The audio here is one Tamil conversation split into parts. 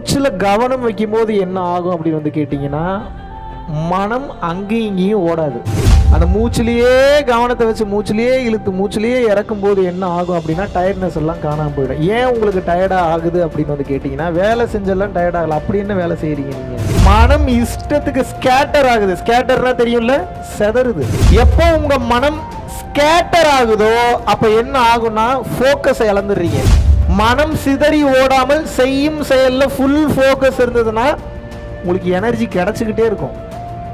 மூச்சில் கவனம் வைக்கும்போது என்ன ஆகும் அப்படின்னு வந்து கேட்டிங்கன்னா மனம் அங்கேயும் இங்கேயும் ஓடாது. அந்த மூச்சிலேயே கவனத்தை வச்சு மூச்சிலேயே இழுத்து மூச்சிலேயே இறக்கும் போது என்ன ஆகும் அப்படின்னா டயர்ட்னஸ் எல்லாம் காணாமல் போயிடும். ஏன் உங்களுக்கு டயர்டாக ஆகுது அப்படின்னு வந்து கேட்டிங்கன்னா வேலை செஞ்செல்லாம் டயர்ட் ஆகல. அப்படி என்ன வேலை செய்கிறீங்க நீங்கள் மனம் இஷ்டத்துக்கு ஸ்கேட்டர் ஆகுது. ஸ்கேட்டர்னா தெரியும்ல? செதறுது. எப்போ உங்கள் மனம் ஸ்கேட்டர் ஆகுதோ அப்போ என்ன ஆகும்னா ஃபோக்கஸை இழந்துடுறீங்க. மனம் சிதறி ஓடாமல் செய்யும் செயலில் ஃபுல் ஃபோக்கஸ் இருந்ததுன்னா உங்களுக்கு எனர்ஜி கிடச்சிக்கிட்டே இருக்கும்.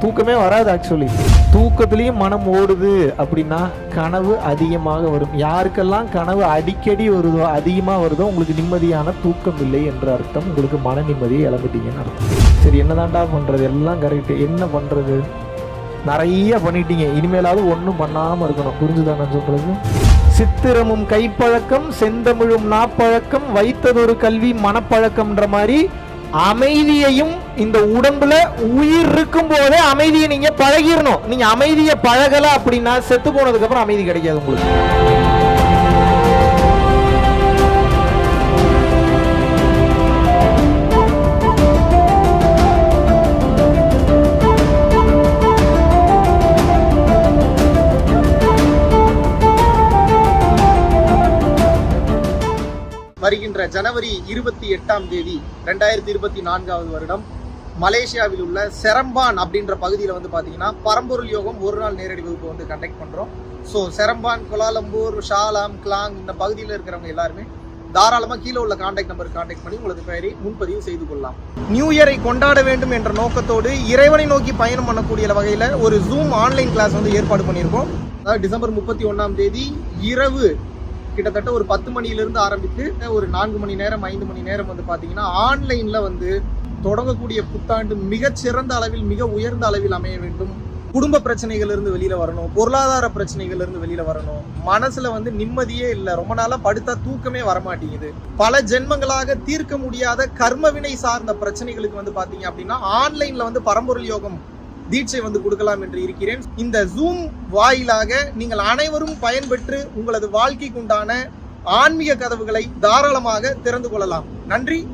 தூக்கமே வராது ஆக்சுவலி தூக்கத்துலேயும் மனம் ஓடுது அப்படின்னா கனவு அதிகமாக வரும். யாருக்கெல்லாம் கனவு அடிக்கடி வருதோ அதிகமாக வருதோ உங்களுக்கு நிம்மதியான தூக்கம் இல்லை என்ற அர்த்தம். உங்களுக்கு மன நிம்மதியை இழந்துட்டீங்கன்னு அர்த்தம். சரி என்னதான்டா பண்ணுறது எல்லாம் கரெக்டு என்ன பண்ணுறது நிறைய பண்ணிட்டீங்க. இனிமேலாவது ஒன்றும் பண்ணாமல் இருக்கணும். புரிஞ்சுதானே சொல்கிறது சித்திரமும் கைப்பழக்கம் செந்தமிழும் நாப்பழக்கம் வைத்ததொரு கல்வி மனப்பழக்கம்ன்ற மாதிரி அமைதியையும் இந்த உடம்புல உயிர் இருக்கும் போதே அமைதியை நீங்க பழகிடணும் நீங்க அமைதியை பழகல அப்படின்னா செத்து போனதுக்கு அப்புறம் அமைதி கிடைக்காது உங்களுக்கு. வருகின்ற ஜனவரி இருபத்தி எட்டாம் தேதி ரெண்டாயிரத்தி இருபத்தி நான்காவது வருடம். மலேசியாவில் உள்ள செரம்பான் அப்படின்ற பகுதியில் வந்து பார்த்தீங்கன்னா பரம்பொருள் யோகம் ஒரு நாள் நேரடி வகுப்பு வந்து கண்டக்ட் பண்ணுறோம் so Seremban Kuala Lumpur Shah Alam Klang இந்த பகுதியில் இருக்கிறவங்க எல்லாருமே தாராளமாக கீழே உள்ள காண்டாக்ட் நம்பர் காண்டாக்ட் பண்ணி உங்களது பெயரை முன்பதிவு செய்து கொள்ளலாம். நியூ இயரை கொண்டாட வேண்டும் என்ற நோக்கத்தோடு இறைவனை நோக்கி பயணம் பண்ணக்கூடிய வகையில் ஒரு ஜூம் ஆன்லைன் கிளாஸ் வந்து ஏற்பாடு பண்ணியிருக்கோம். அதாவது டிசம்பர் முப்பத்தி ஒன்றாம் தேதி இரவு கிட்டத்தட்ட ஒரு பத்து மணியிலிருந்து ஆரம்பித்து ஒரு நான்கு மணி நேரம் ஐந்து மணி நேரம் வந்து பார்த்தீங்கன்னா ஆன்லைனில் வந்து தொடங்கக்கூடிய புத்தாண்டு மிகச் சிறந்த அளவில் மிக உயர்ந்த அளவில் அமைய வேண்டும். குடும்ப பிரச்சனைகள் இருந்து வெளியில வரணும். பொருளாதார பிரச்சனைகள் இருந்து வெளியில வரணும். மனசுல வந்து நிம்மதியே இல்லை. ரொம்ப நாளா படுத்தா தூக்கமே வரமாட்டேங்குது. பல ஜென்மங்களாக தீர்க்க முடியாத கர்மவினை சார்ந்த பிரச்சனைகளுக்கு வந்து பாத்தீங்க அப்படின்னா ஆன்லைன்ல வந்து பரம்பொருள் யோகம் தீட்சை வந்து கொடுக்கலாம் என்று இருக்கிறேன். இந்த ஜூம் வாயிலாக நீங்கள் அனைவரும் பயன்பெற்று உங்களது வாழ்க்கைக்கு உண்டான ஆன்மீக கதவுகளை தாராளமாக திறந்து கொள்ளலாம். நன்றி.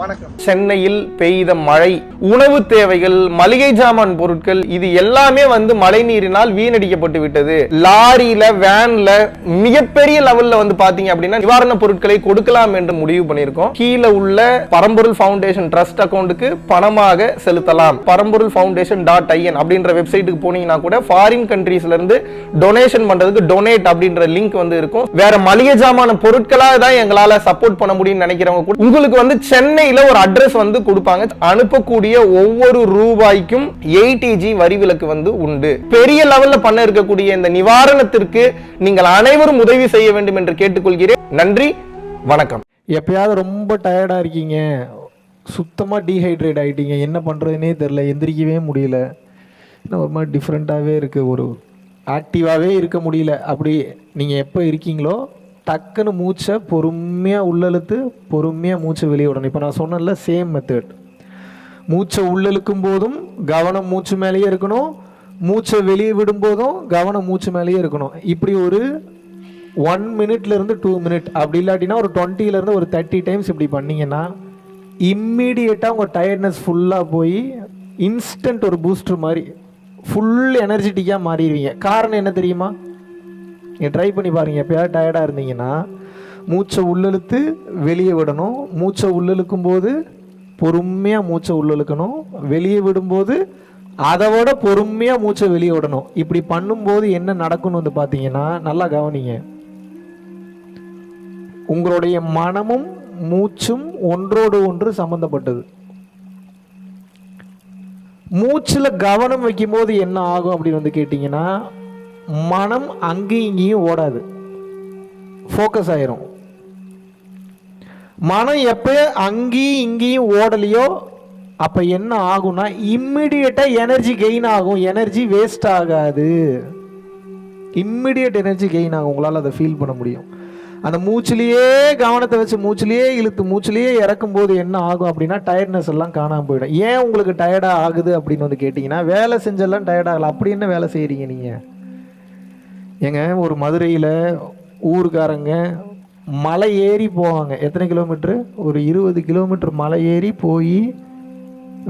வணக்கம். சென்னையில் பெய்த மழை உணவு தேவைகள் மளிகை ஜாமான் பொருட்கள் இது எல்லாமே வந்து மழை நீரினால் வீணடிக்கப்பட்டு விட்டது. லாரியில வேன்ல மிகப்பெரிய லெவல்ல வந்து பாத்தீங்க அப்படின்னா நிவாரண பொருட்களை கொடுக்கலாம் என்று முடிவு பண்ணியிருக்கோம். கீழே உள்ள பரம்பொருள் ஃபவுண்டேஷன் ட்ரஸ்ட் அக்கௌண்ட்டுக்கு பணமாக செலுத்தலாம். பரம்பொருள் ஃபவுண்டேஷன் டாட் ஐஎன் அப்படின்ற வெப்சைட்டுக்கு போனீங்கன்னா கூட ஃபாரின் கண்ட்ரீஸ்ல இருந்து டொனேஷன் பண்றதுக்கு டொனேட் அப்படின்ற லிங்க் வந்து இருக்கும். வேற மளிகை ஜாமான பொருட்களா தான் எங்களால சப்போர்ட் பண்ண முடியும்னு நினைக்கிறவங்க கூட உங்களுக்கு வந்து சென்னை சென்னையில ஒரு அட்ரஸ் வந்து கொடுப்பாங்க. அனுப்பக்கூடிய ஒவ்வொரு ரூபாய்க்கும் எயிட்டிஜி வரி விலக்கு வந்து உண்டு. பெரிய லெவலில் பண்ண இருக்கக்கூடிய இந்த நிவாரணத்திற்கு நீங்கள் அனைவரும் உதவி செய்ய வேண்டும் என்று கேட்டுக்கொள்கிறேன். நன்றி வணக்கம். எப்பயாவது ரொம்ப டயர்டாக இருக்கீங்க. சுத்தமாக டீஹைட்ரேட் ஆகிட்டீங்க என்ன பண்ணுறதுனே தெரில எந்திரிக்கவே முடியல. இன்னும் ஒரு மாதிரி டிஃப்ரெண்ட்டாகவே இருக்குது ஒரு ஆக்டிவாகவே இருக்க முடியல. அப்படி நீங்கள் எப்போ இருக்கீங்களோ டக்குன்னு மூச்சை பொறுமையாக உள்ளெழுத்து பொறுமையாக மூச்சை வெளியே விடணும். இப்போ நான் சொன்னேன்ல சேம் மெத்தட் மூச்சை உள்ளழுக்கும் போதும் கவனம் மூச்சு மேலேயே இருக்கணும். மூச்சை வெளியே விடும்போதும் கவனம் மூச்சு மேலேயே இருக்கணும். இப்படி ஒரு ஒன் மினிட்லேருந்து டூ மினிட் அப்படி இல்லாட்டினா ஒரு டுவெண்ட்டிலேருந்து ஒரு தேர்ட்டி டைம்ஸ் இப்படி பண்ணிங்கன்னா இம்மிடியேட்டாக உங்கள் டயர்ட்னஸ் ஃபுல்லாக போய் இன்ஸ்டன்ட் ஒரு பூஸ்டர் மாதிரி ஃபுல் எனர்ஜெட்டிக்காக மாறிடுவீங்க. காரணம் என்ன தெரியுமா? நீங்கள் ட்ரை பண்ணி பாருங்கள் எப்போயாவது டயர்டாக இருந்தீங்கன்னா மூச்சை உள்ளிழுத்து வெளியே விடணும். மூச்சை உள்ளிழுக்கும் போது பொறுமையாக மூச்சை உள்ளிழுக்கணும். வெளியே விடும்போது அதை விட பொறுமையாக மூச்சை வெளியே விடணும். இப்படி பண்ணும்போது என்ன நடக்கும்னு வந்து பார்த்தீங்கன்னா நல்லா கவனிங்க. உங்களுடைய மனமும் மூச்சும் ஒன்றோடு ஒன்று சம்பந்தப்பட்டது. மூச்சில் கவனம் வைக்கும்போது என்ன ஆகும் அப்படின்னு வந்து கேட்டிங்கன்னா மனம் அங்கேயும் இங்கேயும் ஓடாது. ஃபோக்கஸ் ஆயிரும். மனம் எப்போ அங்கேயும் இங்கேயும் ஓடலையோ அப்போ என்ன ஆகும்னா இம்மிடியட்டாக எனர்ஜி கெயின் ஆகும். எனர்ஜி வேஸ்ட் ஆகாது. இம்மிடியட் எனர்ஜி கெயின் ஆகும். உங்களால் அதை ஃபீல் பண்ண முடியும். அந்த மூச்சிலேயே கவனத்தை வச்சு மூச்சிலேயே இழுத்து மூச்சிலேயே இறக்கும் போது என்ன ஆகும் அப்படின்னா டயர்ட்னஸ் எல்லாம் காணாமல் போயிடும். ஏன் உங்களுக்கு டயர்டாக ஆகுது அப்படின்னு வந்து கேட்டிங்கன்னா வேலை செஞ்செல்லாம் டயர்ட் அப்படி என்ன வேலை செய்கிறீங்க நீங்கள் ஏங்க ஒரு மதுரையில் ஊருக்காரங்க மலை ஏறி போவாங்க. எத்தனை கிலோமீட்ரு ஒரு இருபது கிலோமீட்டர் மலை ஏறி போய்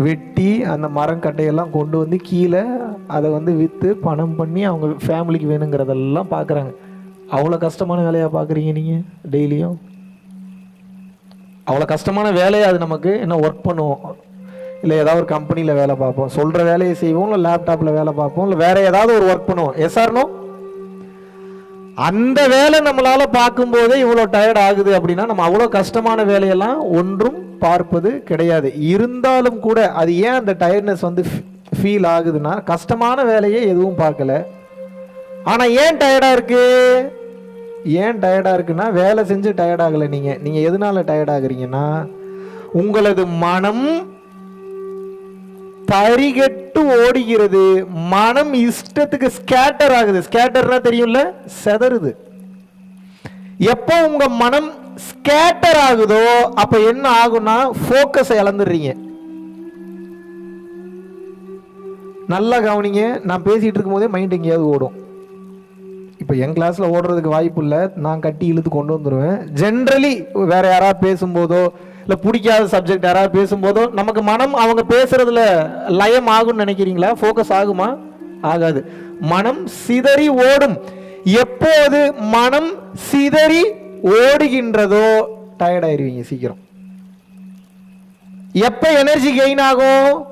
வெட்டி அந்த மரம் கட்டையெல்லாம் கொண்டு வந்து கீழே அதை வந்து விற்று பணம் பண்ணி அவங்க ஃபேமிலிக்கு வேணுங்கிறதெல்லாம் பார்க்குறாங்க அவ்வளோ கஷ்டமான வேலையாக பார்க்குறீங்க நீங்கள் டெய்லியும்? அவ்வளோ கஷ்டமான வேலையை அது நமக்கு? என்ன ஒர்க் பண்ணுவோம்? இல்லை ஏதாவது ஒரு கம்பெனியில் வேலை பார்ப்போம். சொல்கிற வேலையை செய்வோம் இல்லை லேப்டாப்பில் வேலை பார்ப்போம் இல்லை வேறு ஏதாவது ஒரு ஒர்க் பண்ணுவோம். எஸ்ஆர்னோ அந்த வேலை நம்மளால் பார்க்கும்போதே இவ்வளோ டயர்ட் ஆகுது அப்படின்னா நம்ம அவ்வளோ கஷ்டமான வேலையெல்லாம் ஒன்றும் பார்ப்பது கிடையாது. இருந்தாலும் கூட அது ஏன் அந்த டயர்ட்னஸ் வந்து ஃபீல் ஆகுதுன்னா கஷ்டமான வேலையை எதுவும் பார்க்கல. ஆனால் ஏன் டயர்டாக இருக்குது ஏன் டயர்டாக இருக்குன்னா வேலை செஞ்சு டயர்டாகலை நீங்கள் நீங்கள் எதனால டயர்டாகிறீங்கன்னா உங்களது மனம் தரிகட்டு ஓடுகிறது. மனம் இஷ்டத்துக்கு ஸ்கேட்டர் ஆகுது. ஸ்கேட்டர்னா தெரியும்ல? செதறுது. எப்போ உங்க மனம் ஸ்கேட்டர் ஆகுதோ அப்ப என்ன ஆகும்னா ஃபோக்கஸை இழந்துடுறீங்க. நல்லா கவனிங்க. நான் பேசிட்டு இருக்கும்போதே மைண்ட் எங்கேயாவது ஓடும். இப்போ என் கிளாஸில் ஓடுறதுக்கு வாய்ப்பு இல்லை. நான் கட்டி இழுத்து கொண்டு வந்துடுவேன் ஜென்ரலி வேற யாராவது பேசும்போதோ இல்லை பிடிக்காத சப்ஜெக்ட் யாராவது பேசும்போதோ நமக்கு மனம் அவங்க பேசுறதுல லயம் ஆகும்னு நினைக்கிறீங்களா? ஃபோக்கஸ் ஆகுமா? ஆகாது. மனம் சிதறி ஓடும். எப்போது மனம் சிதறி ஓடுகின்றதோ டயர்டாயிருவீங்க சீக்கிரம். எப்ப எனர்ஜி கெயின் ஆகும்?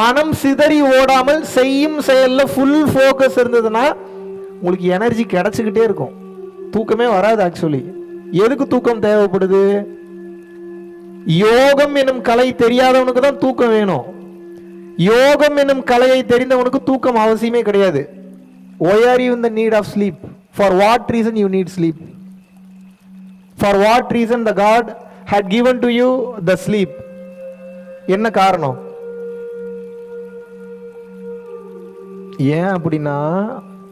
மனம் சிதறி ஓடாமல் செய்யும் செயலில் ஃபுல் ஃபோக்கஸ் இருந்ததுன்னா உங்களுக்கு எனர்ஜி கிடைச்சிக்கிட்டே இருக்கும். தூக்கமே வராது ஆக்சுவலி எதுக்கு தூக்கம் தேவைப்படுது? யோகம் என்னும் கலை தெரியாதவனுக்கு தான் தூக்கம் வேணும். யோகம் என்னும் கலையை தெரிந்தவனுக்கு தூக்கம் அவசியமே கிடையாது. Why are you the need of sleep for what reason you need sleep for what reason the god had given to you the sleep என்ன காரணம்? ஏன் அப்படின்னா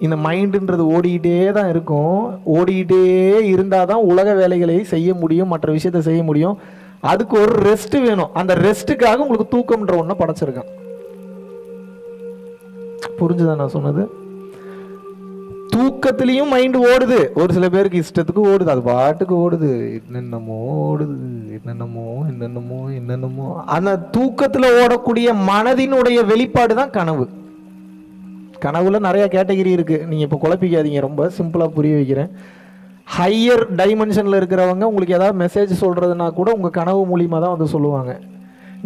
இந்த மைண்டுன்றது ஓடிக்கிட்டே தான் இருக்கும். ஓடிக்கிட்டே இருந்தால் தான் உலக வேலைகளை செய்ய முடியும் மற்ற விஷயத்தை செய்ய முடியும். அதுக்கு ஒரு ரெஸ்ட் வேணும். அந்த ரெஸ்ட்டுக்காக உங்களுக்கு தூக்கம்ன்ற ஒன்றை படைச்சிருக்கான். புரிஞ்சுதா நான் சொன்னது? தூக்கத்திலையும் மைண்டு ஓடுது. ஒரு சில பேருக்கு இஷ்டத்துக்கு ஓடுது. அது பாட்டுக்கு ஓடுது. என்னென்னமோ ஓடுது. என்னென்னமோ என்னென்னமோ என்னென்னமோ. அந்த தூக்கத்தில் ஓடக்கூடிய மனதினுடைய வெளிப்பாடு தான் கனவு. கனவுல நிறைய கேட்டகரி இருக்கு. நீங்க இப்போ குழப்பிக்காதீங்க. ரொம்ப சிம்பிளா புரிய வைக்கிறேன். ஹையர் டைமென்ஷனில் இருக்கிறவங்க உங்களுக்கு ஏதாவது மெசேஜ் சொல்கிறதுனா கூட உங்கள் கனவு மூலியமாக தான் வந்து சொல்லுவாங்க.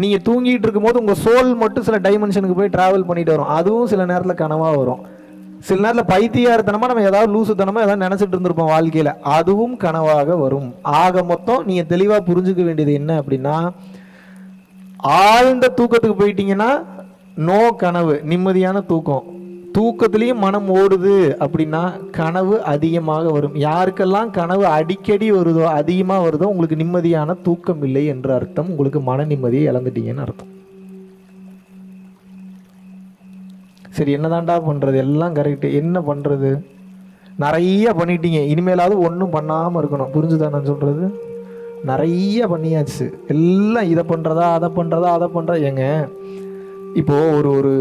நீங்கள் தூங்கிட்டு இருக்கும்போது உங்கள் சோல் மட்டும் சில டைமென்ஷனுக்கு போய் ட்ராவல் பண்ணிட்டு வரும். அதுவும் சில நேரத்தில் கனவாக வரும். சில நேரத்தில் பைத்தியார்த்தனமாக நம்ம ஏதாவது லூசுத்தனமாக ஏதாவது நினச்சிட்டு இருந்திருப்போம் வாழ்க்கையில். அதுவும் கனவாக வரும். ஆக மொத்தம் நீங்கள் தெளிவாக புரிஞ்சுக்க வேண்டியது என்ன அப்படின்னா ஆழ்ந்த தூக்கத்துக்கு போயிட்டீங்கன்னா நோ கனவு நிம்மதியான தூக்கம். தூக்கத்துலேயும் மனம் ஓடுது அப்படின்னா கனவு அதிகமாக வரும். யாருக்கெல்லாம் கனவு அடிக்கடி வருதோ அதிகமாக வருதோ உங்களுக்கு நிம்மதியான தூக்கம் இல்லை என்ற அர்த்தம். உங்களுக்கு மன நிம்மதியை இழந்துட்டீங்கன்னு அர்த்தம். சரி என்னதான்டா பண்ணுறது எல்லாம் கரெக்டு என்ன பண்ணுறது நிறைய பண்ணிட்டீங்க. இனிமேலாவது ஒன்றும் பண்ணாமல் இருக்கணும். புரிஞ்சுதா நான் சொல்கிறது நிறைய பண்ணியாச்சு. எல்லாம் இதை பண்ணுறதா அதை பண்ணுறதா அதை பண்ணுறா ஏங்க இப்போது ஒரு ஒரு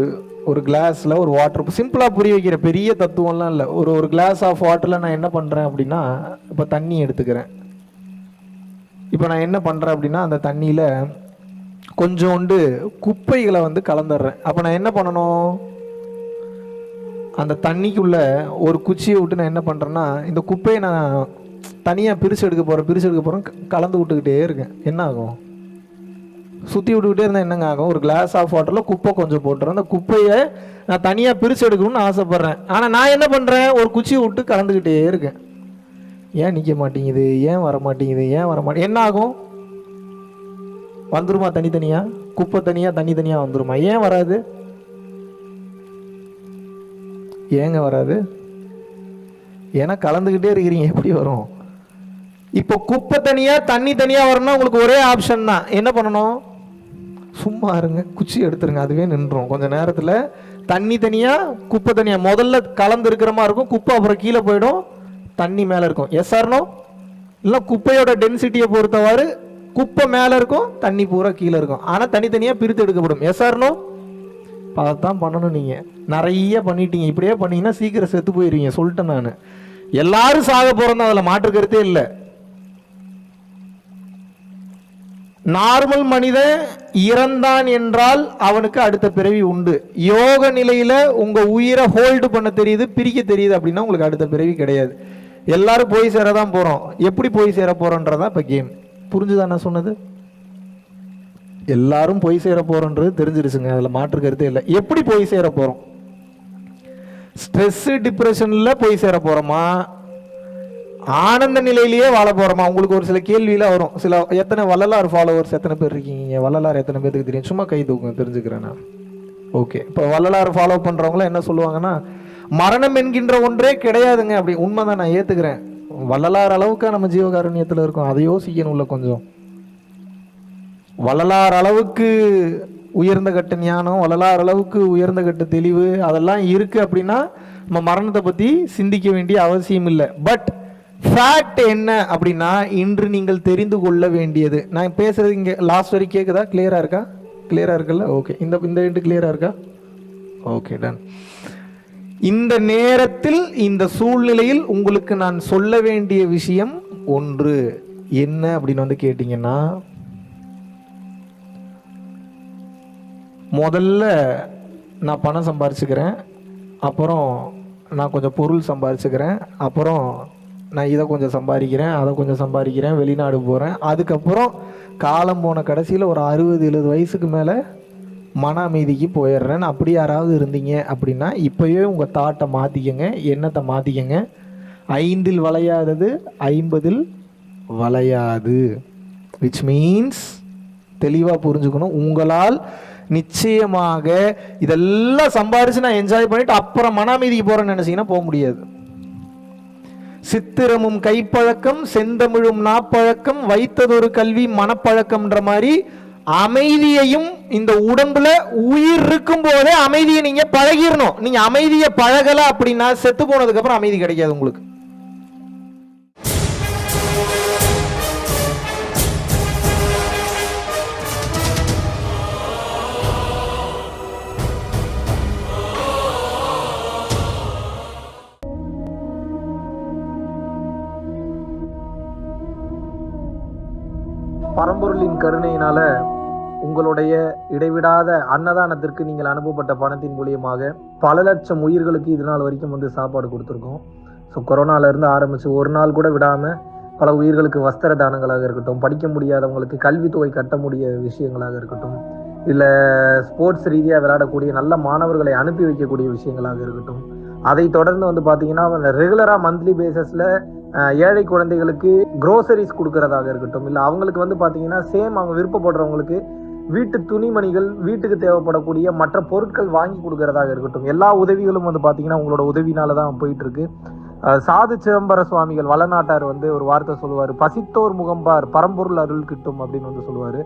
ஒரு கிளாஸில் ஒரு வாட்டர் சிம்பிளாக புரிய வைக்கிற பெரிய தத்துவம்லாம் இல்லை. ஒரு ஒரு கிளாஸ் ஆஃப் வாட்டரில் நான் என்ன பண்ணுறேன் அப்படின்னா இப்போ தண்ணி எடுத்துக்கிறேன். இப்போ நான் என்ன பண்ணுறேன் அப்படின்னா அந்த தண்ணியில் கொஞ்சோண்டு குப்பைகளை வந்து கலந்துடுறேன். அப்போ நான் என்ன பண்ணணும்? அந்த தண்ணிக்குள்ள ஒரு குச்சியை விட்டு நான் என்ன பண்ணுறேன்னா இந்த குப்பையை நான் தனியாக பிரிச்சு எடுக்க போகிறேன் பிரித்து எடுக்க போகிறேன் கலந்து விட்டுக்கிட்டே இருக்கேன். என்ன ஆகும்? சுற்றி விட்டுக்கிட்டே இருந்தால் என்னங்க ஆகும்? ஒரு கிளாஸ் ஆஃப் வாட்டரில் குப்பை கொஞ்சம் போட்டுறேன் அந்த குப்பையை நான் தனியாக பிரித்து எடுக்கணும்னு ஆசைப்பட்றேன். ஆனால் நான் என்ன பண்ணுறேன் ஒரு குச்சியை விட்டு கலந்துக்கிட்டே இருக்கேன். ஏன் நிற்க மாட்டேங்குது? ஏன் வர மாட்டேங்குது? ஏன் வர மாட்டேங்குது? என்ன ஆகும்? வந்துருமா தனித்தனியாக குப்பை தனியாக தனி தனியாக வந்துருமா? ஏன் வராது? ஏங்க வராது? ஏன்னா கலந்துக்கிட்டே இருக்கிறீங்க. எப்படி வரும்? இப்போ குப்பை தனியாக தண்ணி தனியாக வரணும்னா உங்களுக்கு ஒரே ஆப்ஷன் தான். என்ன பண்ணணும்? சும்மா இருங்க குச்சி எடுத்துருங்க அதுவே நின்றோம். கொஞ்ச நேரத்தில் தண்ணி தனியாக குப்பை தனியாக முதல்ல கலந்து இருக்கிற மாதிரி இருக்கும் குப்பை அப்புறம் கீழே போயிடும் தண்ணி மேலே இருக்கும். எஸ் ஆர்னோ இல்லை குப்பையோட டென்சிட்டியை பொறுத்தவாறு குப்பை மேலே இருக்கும் தண்ணி பூரா கீழே இருக்கும். ஆனால் தனித்தனியாக பிரித்து எடுக்கப்படும். எஸ் ஆர்னோ அதைத்தான் பண்ணணும் நீங்கள் நிறைய பண்ணிட்டீங்க. இப்படியே பண்ணீங்கன்னா சீக்கிரம் செத்து போயிருவீங்க. சொல்லிட்டேன் நான். எல்லாரும் சாக போகிறோம் அதில் மாற்று கருத்தே இல்லை. நார்மல் மனிதன் இறந்தான் என்றால் அவனுக்கு அடுத்த பிறவி உண்டு. யோக நிலையில் உங்கள் உயிரை ஹோல்டு பண்ண தெரியுது பிரிக்க தெரியுது அப்படின்னா உங்களுக்கு அடுத்த பிறவி கிடையாது. எல்லாரும் போய் சேர தான் போகிறோம் எப்படி போய் சேர போகிறோன்றதா இப்போ கேம் புரிஞ்சுதா நான் சொன்னது? எல்லாரும் போய் சேர போகிறோன்றது தெரிஞ்சிருச்சுங்க. அதில் மாற்று கருத்தே இல்லை. எப்படி போய் சேர போகிறோம் ஸ்ட்ரெஸ்ஸு டிப்ரெஷனில் போய் சேர போகிறோமா ஆனந்த நிலையிலேயே வாழ போறோமா? உங்களுக்கு ஒரு சில கேள்வியெல்லாம் வரும். சில எத்தனை வள்ளலார் ஃபாலோவர்ஸ் எத்தனை பேர் இருக்கீங்க? வள்ளலார் எத்தனை பேருக்கு தெரியும்? சும்மா கை தூக்கம் தெரிஞ்சுக்கிறேன் நான். ஓகே இப்போ வள்ளலார் ஃபாலோ பண்றவங்களாம் என்ன சொல்லுவாங்கன்னா மரணம் என்கின்ற ஒன்றே கிடையாதுங்க அப்படி. உண்மைதான் நான் ஏத்துக்கிறேன். வள்ளலார் அளவுக்கு நம்ம ஜீவகாருண்யத்தில் இருக்கோம்? அதை உள்ள கொஞ்சம். வள்ளலார் அளவுக்கு உயர்ந்த கட்ட ஞானம் வள்ளலார் அளவுக்கு உயர்ந்த கட்ட தெளிவு அதெல்லாம் இருக்கு அப்படின்னா நம்ம மரணத்தை பத்தி சிந்திக்க வேண்டிய அவசியம் இல்லை. பட் ஃபேக்ட் என்ன அப்படின்னா இன்று நீங்கள் தெரிந்து கொள்ள வேண்டியது. நான் பேசுறது இங்கே லாஸ்ட் வரைக்கும் கேட்குதா கிளியரா இருக்கா? கிளியரா இருக்குல்ல? ஓகே இந்த இந்த ரெண்டு கிளியரா இருக்கா? ஓகே டன் இந்த நேரத்தில் இந்த சூழ்நிலையில் உங்களுக்கு நான் சொல்ல வேண்டிய விஷயம் ஒன்று. என்ன அப்படின்னு வந்து கேட்டிங்கன்னா முதல்ல நான் பணம் சம்பாரிச்சுக்கிறேன். அப்புறம் நான் கொஞ்சம் பொருள் சம்பாரிச்சுக்கிறேன். அப்புறம் நான் இதை கொஞ்சம் சம்பாதிக்கிறேன் அதை கொஞ்சம் சம்பாதிக்கிறேன் வெளிநாடு போகிறேன் அதுக்கப்புறம் காலம் போன கடைசியில் ஒரு அறுபது எழுபது வயசுக்கு மேலே மன அமைதிக்கு போயிடுறேன். அப்படி யாராவது இருந்தீங்க அப்படின்னா இப்போயே உங்கள் தாட்டை மாற்றிக்கங்க எண்ணத்தை மாற்றிக்கங்க ஐந்தில் வளையாதது ஐம்பதில் வளையாது. விச் மீன்ஸ் தெளிவாக புரிஞ்சுக்கணும். உங்களால் நிச்சயமாக இதெல்லாம் சம்பாரிச்சு நான் என்ஜாய் பண்ணிவிட்டு அப்புறம் மன அமைதிக்கு போகிறேன்னு நினச்சிங்கன்னா போக முடியாது. சித்திரமும் கைப்பழக்கம் செந்தமிழும் நாப்பழக்கம் வைத்ததொரு கல்வி மனப்பழக்கம்ன்ற மாதிரி அமைதியையும் இந்த உடம்புல உயிர் இருக்கும் போதே அமைதியை நீங்க பழகிடணும் நீங்க அமைதியை பழகல அப்படின்னா செத்து போனதுக்கு அப்புறம் அமைதி கிடைக்காது உங்களுக்கு. பரம்பொருளின் கருணையினால உங்களுடைய இடைவிடாத அன்னதானத்திற்கு நீங்கள் அனுப்பப்பட்ட பணத்தின் மூலியமாக பல லட்சம் உயிர்களுக்கு இது நாள் வரைக்கும் வந்து சாப்பாடு கொடுத்துருக்கோம். ஸோ கொரோனாலேருந்து ஆரம்பித்து ஒரு நாள் கூட விடாமல் பல உயிர்களுக்கு வஸ்திர தானங்களாக இருக்கட்டும் படிக்க முடியாதவங்களுக்கு கல்வித்தொகை கட்ட முடிய விஷயங்களாக இருக்கட்டும் இல்லை ஸ்போர்ட்ஸ் ரீதியாக விளையாடக்கூடிய நல்ல மாணவர்களை அனுப்பி வைக்கக்கூடிய விஷயங்களாக இருக்கட்டும். அதை தொடர்ந்து வந்து பார்த்தீங்கன்னா ரெகுலராக மந்த்லி பேசிஸில் ஏழை குழந்தைகளுக்கு குரோசரிஸ் கொடுக்கறதாக இருக்கட்டும். இல்லை அவங்களுக்கு வந்து பார்த்தீங்கன்னா சேம் அவங்க விருப்பப்படுறவங்களுக்கு வீட்டு துணிமணிகள் வீட்டுக்கு தேவைப்படக்கூடிய மற்ற பொருட்கள் வாங்கி கொடுக்கறதாக இருக்கட்டும். எல்லா உதவிகளும் வந்து பார்த்தீங்கன்னா உங்களோட உதவினால தான் போயிட்டு இருக்கு சாது சிதம்பர சுவாமிகள் வளநாட்டார் வந்து ஒரு வார்த்தை சொல்லுவார். பசித்தோர் முகம்பார் பரம்பொருள் அருள் கிட்டும் அப்படின்னு வந்து சொல்லுவார்.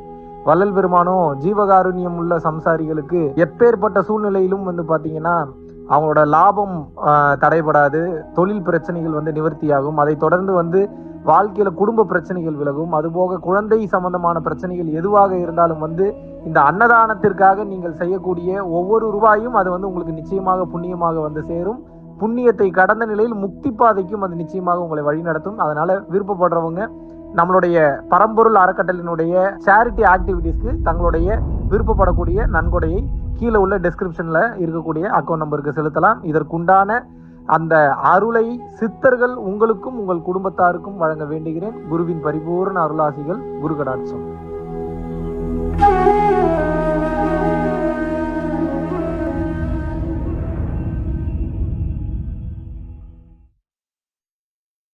வள்ளல் பெருமானும் ஜீவகாருண்யம் உள்ள சம்சாரிகளுக்கு எப்பேற்பட்ட சூழ்நிலையிலும் வந்து பார்த்தீங்கன்னா அவங்களோட லாபம் தடைபடாது. தொழில் பிரச்சனைகள் வந்து நிவர்த்தியாகும். அதை தொடர்ந்து வந்து வாழ்க்கையில குடும்ப பிரச்சனைகள் விலகும். அதுபோக குழந்தை சம்பந்தமான பிரச்சனைகள் எதுவாக இருந்தாலும் வந்து இந்த அன்னதானத்திற்காக நீங்கள் செய்யக்கூடிய ஒவ்வொரு ரூபாயும் அது வந்து உங்களுக்கு நிச்சயமாக புண்ணியமாக வந்து சேரும். புண்ணியத்தை கடந்த நிலையில் முக்தி பாதைக்கும் அது நிச்சயமாக உங்களை வழிநடத்தும். அதனால விருப்பப்படுறவங்க நம்மளுடைய பரம்பொருள் அறக்கட்டளினுடைய சேரிட்டி ஆக்டிவிட்டீஸ்க்கு தங்களுடைய விருப்பப்படக்கூடிய நன்கொடையை கீழே உள்ள டிஸ்கிரிப்ஷனில் இருக்கக்கூடிய அக்கௌண்ட் நம்பருக்கு செலுத்தலாம். இதற்குண்டான அந்த அருளை சித்தர்கள் உங்களுக்கும் உங்கள் குடும்பத்தாருக்கும் வழங்க வேண்டுகிறேன். குருவின் பரிபூர்ண அருளாசிகள் குரு கடாட்சம்